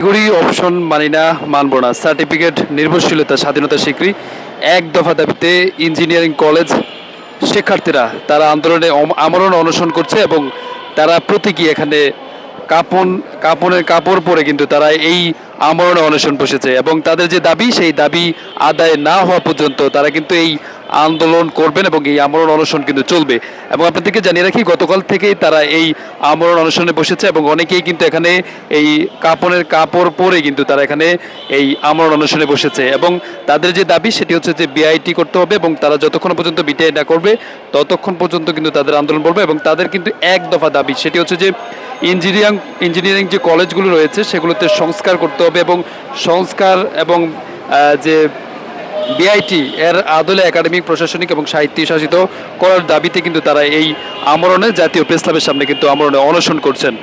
Category option মানি না, মানব না। Certificate, নির্ভরশীলতা, স্বাধীনতা স্বীকৃতি, এক দফা দাবিতে ইঞ্জিনিয়ারিং কলেজ শিক্ষার্থীরা, তারা আন্দোলনে আমরণ অনশন করছে এবং তারা প্রতীকী এখানে কাপন, কাপনের কাপড় পরে কিন্তু তারা এই আমরণে অনশন বসেছে এবং তাদের যে দাবি, সেই দাবি আদায় না হওয়া পর্যন্ত তারা কিন্তু এই আন্দোলন করবেন এবং এই আমরণ অনশন কিন্তু চলবে। এবং আপনাদেরকে জানিয়ে রাখি, গতকাল থেকেই তারা এই আমরণ অনশনে বসেছে এবং অনেকেই কিন্তু এখানে এই কাপড়ের কাপড় পরে কিন্তু তারা এখানে এই আমরণ অনশনে বসেছে। এবং তাদের যে দাবি, সেটি হচ্ছে যে বিআইটি করতে হবে এবং তারা যতক্ষণ পর্যন্ত বিটিআই না করবে, ততক্ষণ পর্যন্ত কিন্তু তাদের আন্দোলন করবে এবং তাদের কিন্তু এক দফা দাবি, সেটি হচ্ছে যে ইঞ্জিনিয়ারিং ইঞ্জিনিয়ারিং যে কলেজগুলো রয়েছে, সেগুলোতে সংস্কার করতে হবে এবং সংস্কার এবং যে বিআইটি এর আদলে একাডেমিক, প্রশাসনিক এবং সাহিত্য শাসিত করার দাবিতে কিন্তু তারা এই আমরণে জাতীয় প্রেস ক্লাবের সামনে কিন্তু আমরণে অনশন করছেন।